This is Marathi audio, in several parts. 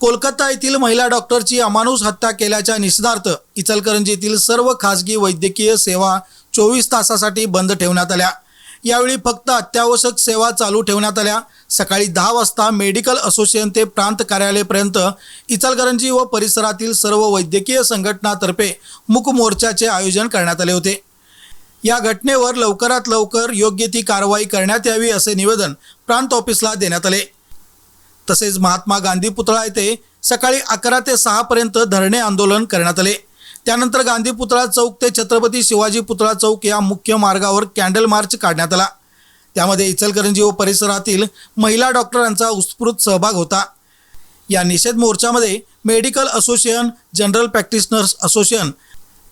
कोलकाता येथील महिला डॉक्टरची अमानुष हत्या केल्याच्या निषेधार्थ इचलकरंजीतील सर्व खासगी वैद्यकीय सेवा चोवीस तासासाठी बंद ठेवण्यात आल्या. यावेळी फक्त अत्यावश्यक सेवा चालू ठेवण्यात आल्या. सकाळी दहा वाजता मेडिकल असोसिएशन ते प्रांत कार्यालयापर्यंत इचलकरंजी व परिसरातील सर्व वैद्यकीय संघटनातर्फे मूक मोर्चाचे आयोजन करण्यात आले होते. या घटनेवर लवकरात लवकर योग्य ती कारवाई करण्यात यावी असे निवेदन प्रांत ऑफिसला देण्यात आले. तसेच महात्मा गांधी पुतळा येथे सकाळी अकरा ते सहा पर्यंत धरणे आंदोलन करण्यात आले. त्यानंतर गांधी पुतळा चौक ते छत्रपती शिवाजी पुतळा चौक या मुख्य मार्गावर कॅन्डल मार्च काढण्यात आला. त्यामध्ये इचलकरंजी व परिसरातील महिला डॉक्टरांचा उत्स्फूर्त सहभाग होता. या निषेध मोर्चामध्ये medical association general practitioners association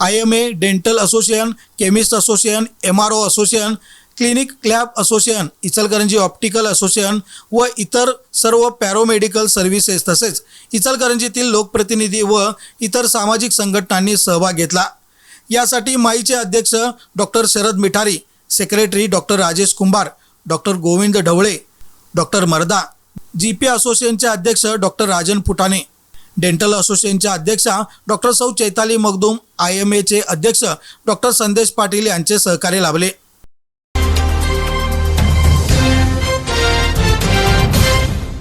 I M A dental association chemist association M R O association clinic club association Ichalkaranji optical association व इतर सर्व पॅरोमेडिकल सर्व्हिसेस तसेच इचलकरंजीतील लोकप्रतिनिधी व इतर सामाजिक संघटनांनी सहभाग घेतला. यासाठी माईचे अध्यक्ष doctor Sharad Mithari secretary doctor Rajesh Kumbhar doctor Govind Dhawale doctor Marda G P असोसिएशनचे अध्यक्ष डॉक्टर राजन फुटाणे डेंटल असोसिएशनच्या अध्यक्षा डॉक्टर सौ चैताली मगदूम आय एम एचे अध्यक्ष डॉक्टर संदेश पाटील यांचे सहकार्य लाभले.